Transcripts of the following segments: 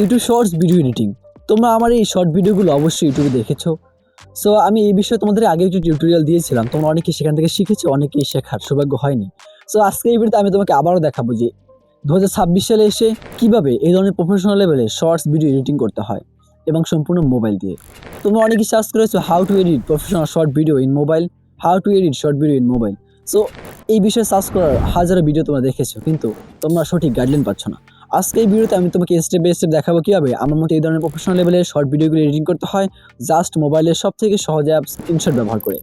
YouTube shorts video editing তোমরা আমার এই শর্ট ভিডিওগুলো অবশ্যই ইউটিউবে দেখেছ। সো আমি এই বিষয়ে তোমাদের আগে একটি টিউটোরিয়াল দিয়েছিলাম। তোমরা অনেকে সেখান থেকে শিখেছো, অনেকেই শেখার সৌভাগ্য হয়নি। সো আজকে এই ভিডিওতে আমি তোমাকে আবারও দেখাবো যে দু হাজার ছাব্বিশ সালে এসে কীভাবে এই ধরনের প্রফেশনাল লেভেলে শর্টস ভিডিও এডিটিং করতে হয় এবং সম্পূর্ণ মোবাইল দিয়ে। তোমরা অনেকেই সার্চ করেছ how to edit professional short video in mobile how to edit short video in mobile so এই বিষয়ে সার্চ করার হাজারো ভিডিও তোমরা দেখেছ, কিন্তু তোমরা সঠিক গাইডলাইন পাচ্ছ না। আজকে এই ভিডিওতে আমি তোমাকে স্টেপ বাই স্টেপ দেখাবো কীভাবে আমার মতো এই ধরনের প্রফেশনাল লেভেলের শর্ট ভিডিওগুলো এডিটিং করতে হয় জাস্ট মোবাইলের সব থেকে সহজ অ্যাপস ইনশট ব্যবহার করে।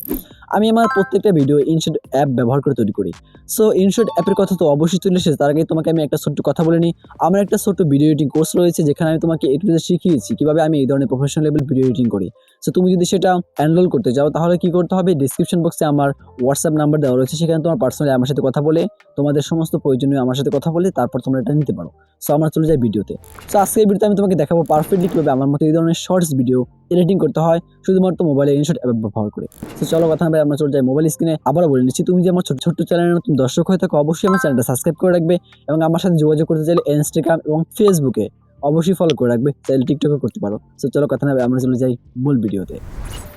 আমি আমার প্রত্যেকটা ভিডিও ইনশট অ্যাপ ব্যবহার করে তৈরি করি। সো ইনশট অ্যাপের কথা তো অবশ্যই চলে এসেছে তার আগে তোমাকে আমি একটা ছোট্ট কথা বলে নিই। আমার একটা ছোট্ট ভিডিও এডিটিং কোর্স রয়েছে, যেখানে আমি তোমাকে একটু শিখিয়েছি কীভাবে আমি এই ধরনের প্রফেশনাল লেভেল ভিডিও এডিটিং করি। সো তুমি যদি সেটা এনরোল করতে চাও তাহলে কি করতে হবে? ডিসক্রিপশন বক্সে আমার হোয়াটসঅ্যাপ নাম্বার দেওয়া রয়েছে। সেখানে তোমার পার্সোনালি আমার সাথে কথা বলে, তোমাদের সমস্ত প্রয়োজনীয় আমার সাথে কথা বলে, তারপর তোমরা এটা নিতে পারো। সো আমরা চলে যাই ভিডিওতে সো আজকে ভিডিওতে আমি তোমাকে দেখাবো পারফেক্টলি কীভাবে আমার মতো এই ধরনের শর্টস ভিডিও এডিটিং করতে হয়, শুধুমাত্র মোবাইলে ইনশট অ্যাপ ব্যবহার করে। তো চলো কথা আমরা আমরা চলে যাই মোবাইল স্ক্রিনে আবারও বলে নিচ্ছি, তুমি যে আমার ছোট, ছোট্ট চ্যানেলের নতুন দর্শক হয়ে থাকো, অবশ্যই আমার চ্যানেলটা সাবস্ক্রাইব করে রাখবে এবং আমার সাথে যোগাযোগ করতে চাইলে ইনস্টাগ্রাম এবং ফেসবুকে অবশ্যই ফলো করে রাখবে। চাইলে টিকটকে করতে পারো। সো চলো কথা না আমরা চলে যাই মূল ভিডিওতে।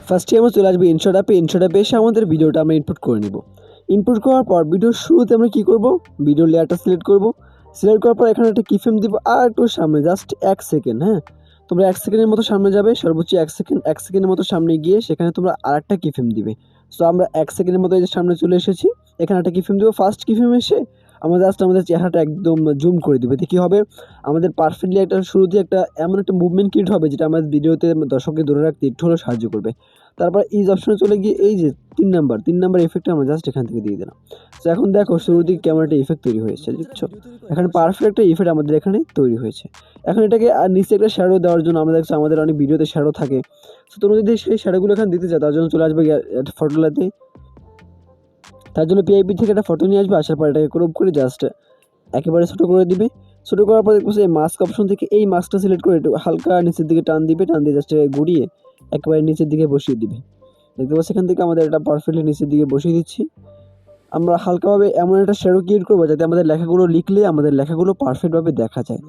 ফার্স্টে আমরা চলে আসব ইনশট অ্যাপে অ্যাপে এসে আমাদের ভিডিওটা আমরা ইনপুট করে নিব। ইনপুট করার পর ভিডিওর শুরুতে আমরা কী করব? ভিডিও লেয়ারটা সিলেক্ট করব। সিলেক্ট করার পর এখানে একটা কিফেম দিব আর একটু সামনে জাস্ট এক সেকেন্ড হ্যাঁ? তোমরা এক সেকেন্ডের মতো সামনে যাবে, সর্বোচ্চ এক সেকেন্ড এক সেকেন্ডের মতো সামনে গিয়ে সেখানে তোমরা আর একটা কিফেম দিবে। সো আমরা এক সেকেন্ডের মতো এই যে সামনে চলে এসেছি। এখানে একটা কিফেম দেবো। ফার্স্ট কিফেম এসে আমরা জাস্ট আমাদের চেহারাটা একদম জুম করে দিবে। এতে কী হবে? আমাদের পারফেক্টলি একটা শুরুতে একটা এমন একটা মুভমেন্ট ক্রিয়েট হবে যেটা আমাদের ভিডিওতে দর্শককে ধরে রাখতে একটু হলেও সাহায্য করবে। তারপর ইজ অপশনে চলে গিয়ে এই যে তিন নাম্বার তিন নাম্বার এফেক্টটা আমরা জাস্ট এখান থেকে দিয়ে দিলাম। তো এখন দেখো শুরুর দিকে কেমন একটা ইফেক্ট তৈরি হয়েছে দেখছ এখানে পারফেক্ট একটা ইফেক্ট আমাদের এখানে তৈরি হয়েছে। এখন এটাকে আর নিচে একটা শ্যাডো দেওয়ার জন্য আমরা দেখছি আমাদের অনেক ভিডিওতে শ্যাডো থাকে। তো তোমরা যদি সেই শ্যাডোগুলো এখানে দিতে চাও, তার জন্য চলে আসবে ফটোলাতে তার জন্য পিআইপি থেকে একটা ফটো নিয়ে আসবে, আসার পর এটাকে ক্রপ করে জাস্ট একেবারে ছোটো করে দিবে। ছোটো করার পর দেখব এই মাস্ক অপশন থেকে এই মাস্কটা সিলেক্ট করে একটু হালকা নিচের দিকে টান দিবে, টান দিয়ে জাস্ট ঘুরিয়ে একেবারে নিচের দিকে বসিয়ে দিবে। দেখতে পাচ্ছি এখান থেকে আমাদের এটা পারফেক্টলি নিচের দিকে বসিয়ে দিচ্ছি। আমরা হালকাভাবে এমন একটা শ্যাডো ক্রিয়েট করব যাতে আমাদের লেখাগুলো লিখলে আমাদের লেখাগুলো পারফেক্টভাবে দেখা যায়।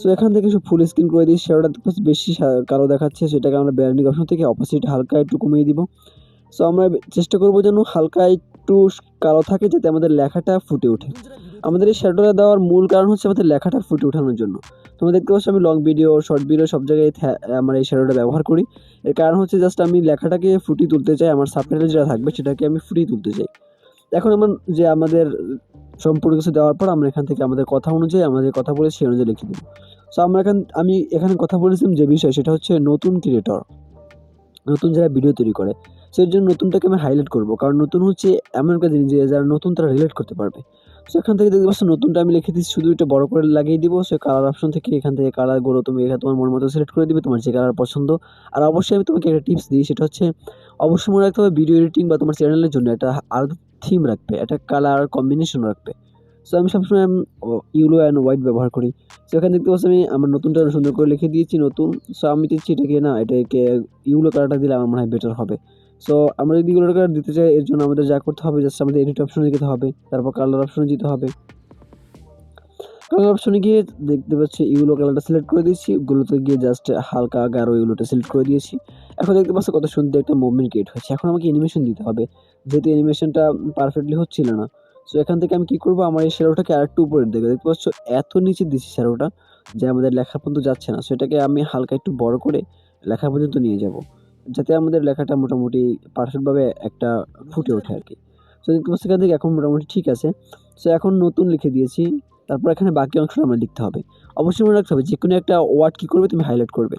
সো এখান থেকে সব ফুল স্ক্রিন করে দিই শ্যাডোটা বেশি কালো দেখাচ্ছে, সেটাকে আমরা ব্যান্ডিং অপশন থেকে অপোজিট হালকা একটু কমিয়ে দিব। সো আমরা চেষ্টা করব যেন হালকা একটু কালো থাকে যাতে আমাদের লেখাটা ফুটে ওঠে। আমাদের এই শ্যাডোটা দেওয়ার মূল কারণ হচ্ছে আমাদের লেখাটা ফুটে ওঠানোর জন্য। তোমরা দেখতে পাচ্ছ আমি লং ভিডিও শর্ট ভিডিও সব জায়গায় আমার এই শ্যাডোটা ব্যবহার করি। এর কারণ হচ্ছে জাস্ট আমি লেখাটাকে ফুটিয়ে তুলতে চাই, আমার সাবটাইটেল যেটা থাকবে সেটাকে আমি ফুটিয়ে তুলতে চাই। এখন আমার যে আমাদের সম্পূর্ণ কিছু দেওয়ার পর আমরা এখান থেকে আমাদের কথা অনুযায়ী আমাদের কথা বলে সেই অনুযায়ী লিখে দেবো। সো আমরা এখান আমি এখানে কথা বলেছিলাম যে বিষয়, সেটা হচ্ছে নতুন ক্রিয়েটর নতুন যারা ভিডিও তৈরি করে সেই জন্য নতুনটাকে আমি হাইলাইট করব। কারণ নতুন হচ্ছে এমন একটা জিনিস যে, যারা নতুন তারা রিলেট করতে পারবে। সো এখান থেকে দেখতে পাচ্ছ নতুনটা আমি লিখে দিচ্ছি, শুধু এটা বড় করে লাগিয়ে দিব। সো কালার অপশন থেকে এখান থেকে কালারগুলো তুমি এখানে তোমার মন মতো সিলেক্ট করে দিবে, তোমার যে কালার পছন্দ। আর অবশ্যই আমি তোমাকে একটা টিপস দিই, সেটা হচ্ছে অবশ্যই মনে রাখতে হবে ভিডিও এডিটিং বা তোমার চ্যানেলের জন্য একটা আর থিম রাখবে, একটা কালার কম্বিনেশন রাখবে। সো আমি সবসময় ইউলো অ্যান্ড হোয়াইট ব্যবহার করি। সো এখানে দেখতে পাচ্ছি আমি আমার নতুনটা সুন্দর করে লিখে দিয়েছি, নতুন। সো আমি চাইছি এটাকে না, এটাকে ইউলো কালারটা দিলে আমার মনে হয় বেটার হবে। সো আমরা যদি কালার দিতে চাই, এর জন্য আমাদের যা করতে হবে জাস্ট আমাদের এডিট অপশনে যেতে হবে, তারপর কালার অপশনে যেতে হবে। কালার অপশনে গিয়ে দেখতে পাচ্ছি ইউলো কালারটা সিলেক্ট করে দিয়েছি গুলোতে গিয়ে জাস্ট হালকা গাঢ় ইউলোটা সিলেক্ট করে দিয়েছি। এখন দেখতে পাচ্ছ কত সুন্দর একটা মুভমেন্ট ক্রিয়েট হয়েছে। এখন আমাকে অ্যানিমেশন দিতে হবে, যেহেতু অ্যানিমেশনটা পারফেক্টলি হচ্ছিল না। সো এখান থেকে আমি কী করব? আমার এই শ্যাডোটাকে আর একটু উপরে দেবে দেখতে পাচ্ছ, এত নিচে দিচ্ছি শ্যাডোটা যে আমাদের লেখা পর্যন্ত যাচ্ছে না। সেটাকে আমি হালকা একটু বড় করে লেখা পর্যন্ত নিয়ে যাব। যাতে আমাদের লেখাটা মোটামুটি পারফেক্টভাবে একটা ফুটে ওঠে আর কি। সো এখান থেকে এখন মোটামুটি ঠিক আছে। সো এখন নতুন লিখে দিয়েছি। তারপর এখানে বাকি অংশটা আমার লিখতে হবে। অবশ্যই মনে রাখতে হবে যে কোনো একটা ওয়ার্ড কী করবে তুমি হাইলাইট করবে।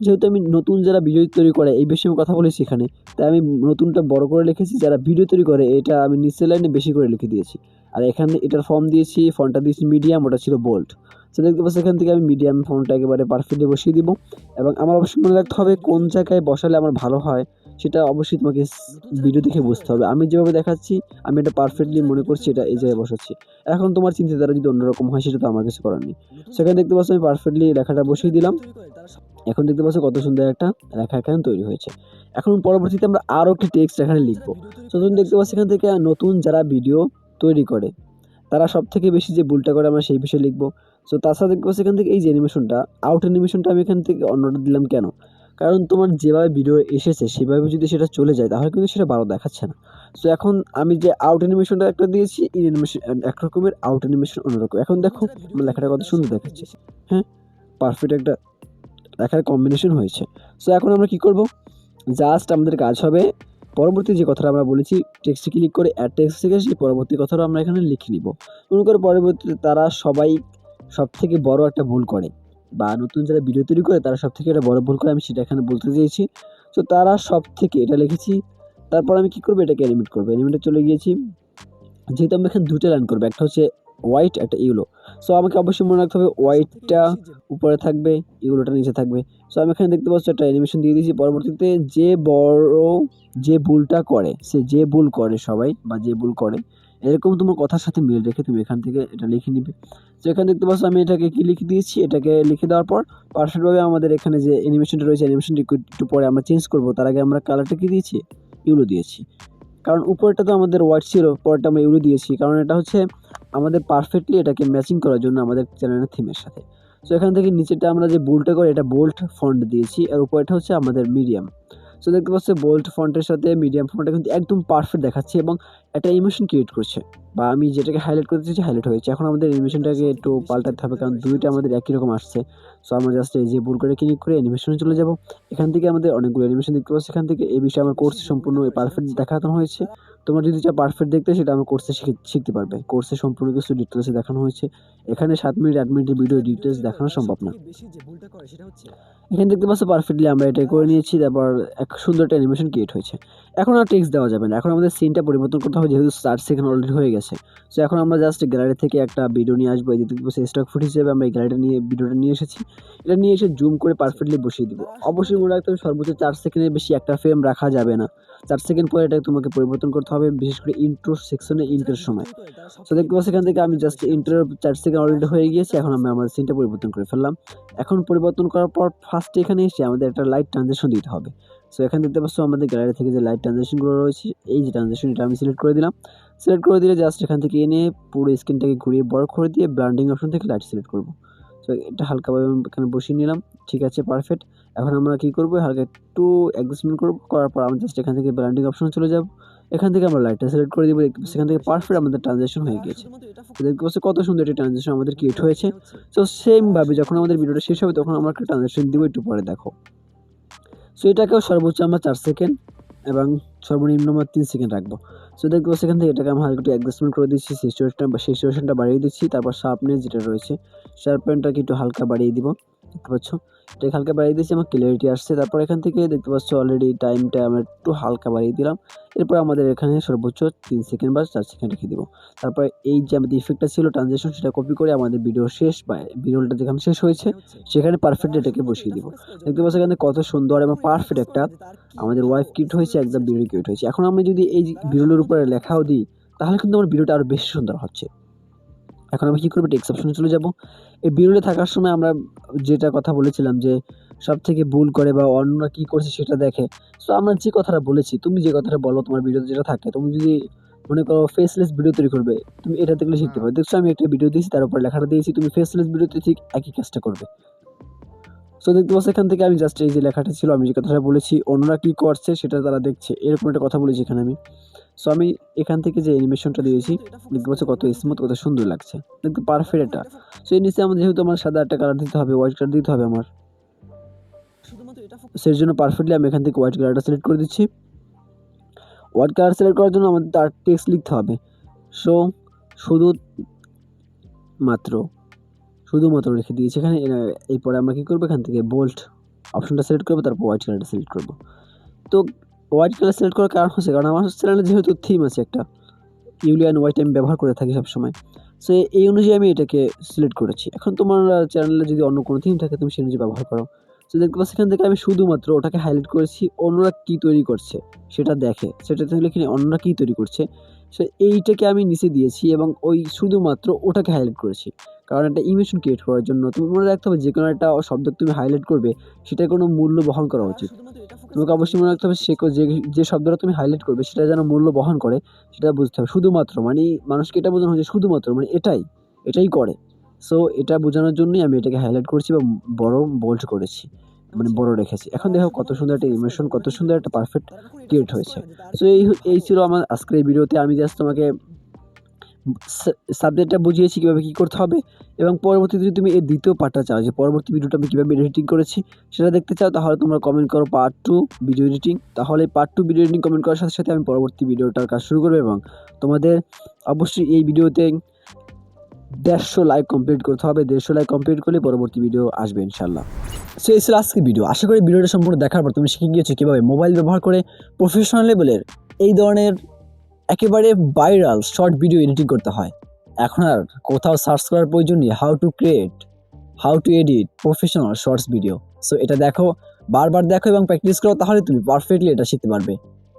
যেহেতু আমি নতুন যারা ভিডিও তৈরি করে, এই বিষয়ে আমি কথা বলেছি এখানে, তাই আমি নতুনটা বড় করে লিখেছি। যারা ভিডিও তৈরি করে, এটা আমি নিচের লাইনে বেশি করে লিখে দিয়েছি। আর এখানে এটার ফর্ম দিয়েছি ফর্মটা দিয়েছি মিডিয়াম ওটা ছিল বোল্ড সো দেখতে পাচ্ছি, এখান থেকে আমি মিডিয়াম ফোনটা একেবারে পারফেক্টলি বসিয়ে দিব। এবং আমার অবশ্যই মনে রাখতে হবে, কোন জায়গায় বসালে আমার ভালো হয়, সেটা অবশ্যই তোমাকে ভিডিও দেখে বুঝতে হবে। আমি যেভাবে দেখাচ্ছি, আমি এটা পারফেক্টলি মনে করছি, এটা এই জায়গায় বসাচ্ছি। এখন তোমার চিন্তাধারা যদি অন্যরকম হয়, সেটা তো আমার কিছু করার নেই। সেখানে দেখতে পাচ্ছ, আমি পারফেক্টলি লেখাটা বসিয়ে দিলাম। এখন দেখতে পাচ্ছ, কত সুন্দর একটা লেখা এখানে তৈরি হয়েছে। এখন পরবর্তীতে আমরা আরও একটি টেক্সট এখানে লিখব। তো তুমি দেখতে পাচ্ছ, এখান থেকে নতুন যারা ভিডিও তৈরি করে তারা সব থেকে বেশি যে ভুলটা করে আমরা সেই বিষয়ে লিখব। সো তাছাড়া দেখতে পাচ্ছি এখান থেকে এই যে অ্যানিমেশনটা আউট অ্যানিমেশনটা আমি এখান থেকে অন্যটা দিলাম কেন? কারণ তোমার যেভাবে ভিডিও এসেছে, সেভাবে যদি সেটা চলে যায়, তাহলে কিন্তু সেটা ভালো দেখাচ্ছে না। সো এখন আমি যে আউট অ্যানিমেশনটা একটা দিয়েছি ইন অ্যানিমেশন এক রকমের আউট অ্যানিমেশন অন্যরকম। এখন দেখো, আমার লেখাটা কত সুন্দর দেখাচ্ছে। হ্যাঁ পারফেক্ট একটা লেখার কম্বিনেশন হয়েছে। সো এখন আমরা কি করব? জাস্ট আমাদের কাজ হবে পরবর্তী যে কথাটা আমরা বলেছি টেক্সটে ক্লিক করে অ্যাড টেক্সট থেকে সেই পরবর্তী কথাটা আমরা এখানে লিখে নিব। মনে করে পরবর্তীতে তারা সবাই সব থেকে বড় একটা ভুল করে বা নতুন যারা ভিডিও তৈরি করে, তারা সব থেকে একটা বড় ভুল করে, আমি সেটা এখানে বলতে চেয়েছি। তো তারা সব থেকে এটা লিখেছি, তারপর আমি কী করব, এটাকে অ্যানিমেট করব। অ্যানিমেটে চলে গিয়েছি। যেহেতু আমি এখানে দুটো লাইন করব, একটা হচ্ছে হোয়াইট একটা ইউলো সো আমাকে অবশ্যই মনে রাখতে হবে হোয়াইটটা উপরে থাকবে ইউলোটা নিচে থাকবে। সো আমি এখানে দেখতে পাচ্ছি একটা অ্যানিমেশন দিয়ে দিয়েছি। পরবর্তীতে যে বড়, যে ভুলটা করে, সে যে ভুল করে সবাই বা যে ভুল করে, এরকম তোমার কথার সাথে মিল রেখে তুমি এখান থেকে এটা লিখে নিবে। তো এখানে দেখতে পাচ্ছ আমি এটাকে কি লিখে দিয়েছি? এটাকে লিখে দেওয়ার পর পারফেক্টভাবে আমাদের এখানে যে অ্যানিমেশনটা রয়েছে অ্যানিমেশনটি একটু পরে আমরা চেঞ্জ করব। তার আগে আমরা কালারটা কি দিয়েছি? ইউলো দিয়েছি। কারণ উপরটা তো আমাদের হোয়াইট ছিল, পরটা আমরা ইউলো দিয়েছি। কারণ এটা হচ্ছে আমাদের পারফেক্টলি এটাকে ম্যাচিং করার জন্য আমাদের চ্যানেলের থিমের সাথে। সো এখান থেকে নিচেটা আমরা যে বোল্টটা করি, এটা বোল্ট ফন্ট দিয়েছি। আর উপরটা হচ্ছে আমাদের মিডিয়াম সো দেখতে পাচ্ছি বোল্ট ফন্টের সাথে মিডিয়াম ফন্টটা কিন্তু একদম পারফেক্ট দেখাচ্ছে এবং একটা ইমোশন ক্রিয়েট করছে। বা আমি যেটাকে হাইলাইট করতে চাইছি হাইলাইট হয়েছে এখন আমাদের অ্যানিমেশনটাকে একটু পাল্টাতে হবে, কারণ দুইটা আমাদের একই রকম আসছে। সো আমরা জাস্ট এই যে ভুল করে ক্লিক করে অ্যানিমেশনে চলে যাব। এখান থেকে আমাদের অনেকগুলো অ্যানিমেশন দেখতে পাচ্ছি। এখান থেকে এই বিষয়ে আমার কোর্স সম্পূর্ণ পারফেক্ট দেখানো হয়েছে। তোমার যদি যা পারফেক্ট দেখতে, সেটা আমার কোর্সে শিখতে পারবে। কোর্সে সম্পূর্ণ কিছু ডিটেলসে দেখানো হয়েছে। এখানে সাত মিনিট আট মিনিটের ভিডিও ডিটেলস দেখানো সম্ভব না। এখানে দেখতে পাচ্ছ পারফেক্টলি আমরা এটা করে নিয়েছি, তারপর এক সুন্দর একটা অ্যানিমেশন ক্রিয়েট হয়েছে। এখন আর টেক্সট দেওয়া যাবে না, এখন আমাদের সিনটা পরিবর্তন করতে হবে যেহেতু চার সেকেন্ড অলরেডি হয়ে গেছে। সো এখন আমরা জাস্ট গ্যালারি থেকে একটা ভিডিও নিয়ে আসব, এই দেখতে পাচ্ছি স্টক ফুট হিসেবে আমরা এই গ্যালারিটা নিয়ে ভিডিওটা নিয়ে এসেছি। এটা নিয়ে এসে জুম করে পারফেক্টলি বসিয়ে দিব। অবশ্যই মনে রাখতে হবে সর্বোচ্চ চার সেকেন্ডের বেশি একটা ফ্রেম রাখা যাবে না। চার সেকেন্ড পরে এটা তোমাকে পরিবর্তন করতে হবে, বিশেষ করে ইন্ট্রো সেকশনে ইন্ট্রোর সময়। সো দেখতে পাচ্ছি এখান থেকে আমি জাস্ট ইন্ট্রোর চার সেকেন্ড অলরেডি হয়ে গিয়েছে, এখন আমি আমার সিনটা পরিবর্তন করে ফেললাম। এখন পরিবর্তন করার পর ফার্স্টে এখানে এসে আমাদের একটা লাইট ট্রানজেকশন দিতে হবে। সো এখানে দেখতে পাচ্ছ আমাদের গ্যালারি থেকে যে লাইট ট্রানজেকশনগুলো রয়েছে, এই যে ট্রানজেকশন এটা আমি সিলেক্ট করে দিলাম। সিলেক্ট করে দিলে জাস্ট এখান থেকে এনে পুরো স্ক্রিনটাকে ঘুরিয়ে বড় করে দিয়ে ব্লান্ডিং অপশন থেকে লাইট সিলেক্ট করব। সো এটা হালকাভাবে আমি এখানে বসিয়ে নিলাম। ঠিক আছে পারফেক্ট এখন আমরা কী করব? হালকা একটু অ্যাডজাস্টমেন্ট করব। করার পর আমরা জাস্ট এখান থেকে ব্লান্ডিং অপশন চলে যাব। এখান থেকে আমরা লাইটটা সিলেক্ট করে দিব, দেখতে এখান থেকে পারফেক্ট আমাদের ট্রানজেকশন হয়ে গিয়েছে। দেখতে পাচ্ছি কত সুন্দর একটি ট্রানজেকশন আমাদের ক্রিয়েট হয়েছে। সো সেমভাবে যখন আমাদের ভিডিওটা শেষ হবে, তখন আমরা একটা ট্রানজেকশন দিব একটু পরে, দেখো। সো এটাকেও সর্বোচ্চ আমরা চার সেকেন্ড এবং সর্বনিম্ন আমরা তিন সেকেন্ড রাখব। সো পাচ্ছি এখান থেকে এটাকে আমরা হালকা একটু অ্যাডজাস্টমেন্ট করে দিচ্ছি সিচুয়েশনটা সিচুয়েশনটা বাড়িয়ে দিচ্ছি, তারপর শার্পনেস যেটা রয়েছে শার্পনেসটাকে একটু হালকা বাড়িয়ে দিব। দেখতে পাচ্ছ? এটাকে হালকা বাড়িয়ে দিয়েছি আমার ক্লিয়ারিটি আসছে। তারপর এখান থেকে দেখতে পাচ্ছ অলরেডি টাইমটা আমরা একটু হালকা বাড়িয়ে দিলাম। এরপর আমাদের এখানে সর্বোচ্চ তিন সেকেন্ড বা চার সেকেন্ড রেখে দিব। তারপর এই যে আমাদের ইফেক্টটা ছিল ট্রানজেকশন সেটা কপি করে আমাদের ভিডিও শেষ বা ভিডিওটা যেখানে শেষ হয়েছে, সেখানে পারফেক্ট এটাকে বসিয়ে দিব। দেখতে পাচ্ছ এখানে কত সুন্দর এবং পারফেক্ট একটা আমাদের ওয়াইফ কিট হয়েছে, একদম ভিডিও কিট হয়েছে। এখন আমি যদি এই ভিডিওর উপরে লেখাও দিই, তাহলে কিন্তু আমার ভিডিওটা আরও বেশি সুন্দর হচ্ছে। এখন আমি কী করব? টেক্সট অপশনে চলে যাব। এই ভিডিওতে থাকার সময় আমরা যেটা কথা বলেছিলাম যে সব থেকে ভুল করে বা অন্যরা কী করছে সেটা দেখে। সো আমরা যে কথাটা বলেছি, তুমি যে কথাটা বলো তোমার ভিডিওতে যেটা থাকে তুমি যদি মনে করো ফেসলেস ভিডিও তৈরি করবে, তুমি এটা দেখলে শিখতে পারো দেখছ, আমি একটা ভিডিও দিয়েছি, তার উপর লেখাটা দিয়েছি, তুমি ফেসলেস ভিডিওতে ঠিক একই কাজটা করবে। সো দেখতে পাচ্ছ, এখান থেকে আমি জাস্ট এই যে লেখাটা ছিল, আমি যে কথাটা বলেছি, অন্যরা কী করছে সেটা তারা দেখছে। এরকম একটা কথা বলেছি এখানে আমি। সো আমি এখান থেকে যে অ্যানিমেশনটা দিয়েছি, দেখতে পাচ্ছ কত স্মুথ কত সুন্দর লাগছে। দেখতে পারফেক্ট এটা। সো এর নিচে আমার যেহেতু আমার সাদা একটা কালার দিতে হবে হোয়াইট কালার দিতে হবে আমার। সেই জন্য পারফেক্টলি আমি এখান থেকে হোয়াইট কালারটা সিলেক্ট করে দিচ্ছি। হোয়াইট কালার সিলেক্ট করার জন্য আমাদের তার টেক্সট লিখতে হবে। সো শুধু মাত্র, শুধুমাত্র রেখে দিয়েছি এখানে। এরপরে আমরা কী করব এখান থেকে বোল্ট অপশনটা সিলেক্ট করব, তারপর হোয়াইট কালারটা সিলেক্ট করব। তো হোয়াইট কালার সিলেক্ট করার কারণ হচ্ছে কারণ আমার চ্যানেলে যেহেতু থিম আছে একটা ইউলিয়ান হোয়াইট আমি ব্যবহার করে থাকি সবসময়। সো এই অনুযায়ী আমি এটাকে সিলেক্ট করেছি। এখন তোমার চ্যানেলে যদি অন্য কোনো থিম থাকে, তুমি সেই অনুযায়ী ব্যবহার করো। তো দেখতে পাচ্ছি এখান থেকে আমি শুধুমাত্র ওটাকে হাইলাইট করেছি, অন্যরা কী তৈরি করছে সেটা দেখে। সেটা থেকে লিখিনি অন্যরা কী তৈরি করছে। সো এইটাকে আমি নিচে দিয়েছি এবং ওই শুধুমাত্র ওটাকে হাইলাইট করেছি। কারণ একটা ইমেশন ক্রিয়েট করার জন্য। তুমি মনে রাখতে হবে যে কোনো একটা শব্দ তুমি হাইলাইট করবে, সেটার কোনো মূল্য বহন করা উচিত। তোমাকে অবশ্যই মনে রাখতে হবে, সে যে যে শব্দটা তুমি হাইলাইট করবে, সেটা যেন মূল্য বহন করে, সেটা বুঝতে হবে। শুধুমাত্র মানে মানুষকে এটা বোঝানো হয়েছে শুধুমাত্র মানে এটাই এটাই করে। সো এটা বোঝানোর জন্যই আমি এটাকে হাইলাইট করছি বা বড় বোল্ড করেছি মানে বড় রেখেছি। এখন দেখো কত সুন্দর একটা ইমোশন কত সুন্দর একটা পারফেক্ট ক্রিয়েট হয়েছে। সো এই এই ছিল আমার আজকের এই ভিডিওতে আমি জাস্ট তোমাকে সাবজেক্টটা বুঝিয়েছি কীভাবে কী করতে হবে এবং পরবর্তীতে যদি তুমি এর দ্বিতীয় পার্টটা চাও, যে পরবর্তী ভিডিওটা আমি কীভাবে এডিটিং করেছি সেটা দেখতে চাও, তাহলে তোমরা কমেন্ট করো পার্ট টু ভিডিও এডিটিং তাহলে part two video editing comment করার সাথে সাথে আমি পরবর্তী ভিডিওটার কাজ শুরু করব এবং তোমাদের অবশ্যই এই ভিডিওতে দেড়শো লাইক কমপ্লিট করতে হবে। দেড়শো লাইক কমপ্লিট করলে পরবর্তী ভিডিও আসবে ইনশাল্লাহ সো এই ছিল ভিডিও আশা করি ভিডিওটা সম্পূর্ণ দেখার পর তুমি শিখে গিয়েছো কীভাবে মোবাইল ব্যবহার করে প্রফেশনাল লেভেলের এই ধরনের একেবারে ভাইরাল শর্ট ভিডিও এডিটিং করতে হয়। এখন আর কোথাও সার্চ করার প্রয়োজন নেই how to create how to edit professional shorts video so এটা দেখো, বারবার দেখো এবং প্র্যাকটিস করো, তাহলে তুমি পারফেক্টলি এটা শিখতে পারবে।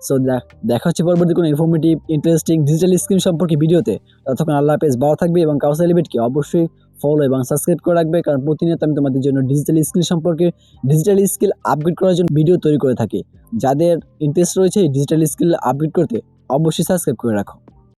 সো দেখ দেখা হচ্ছে পরবর্তী কোনো ইনফরমেটিভ ইন্টারেস্টিং ডিজিটাল স্ক্রিন সম্পর্কে ভিডিওতে ততক্ষণ আল্লাহ পেজ ভালো থাকবে এবং কাউসার লিমিটকে অবশ্যই ফলো এবং সাবস্ক্রাইব করে রাখবে, কারণ প্রতিনিয়ত আমি তোমাদের জন্য ডিজিটাল স্কিল সম্পর্কে ডিজিটাল স্কিল আপগ্রেড করার জন্য ভিডিও তৈরি করে থাকি। যাদের ইন্টারেস্ট রয়েছে ডিজিটাল স্কিল আপগ্রেড করতে অবশ্যই সাবস্ক্রাইব করে রাখো।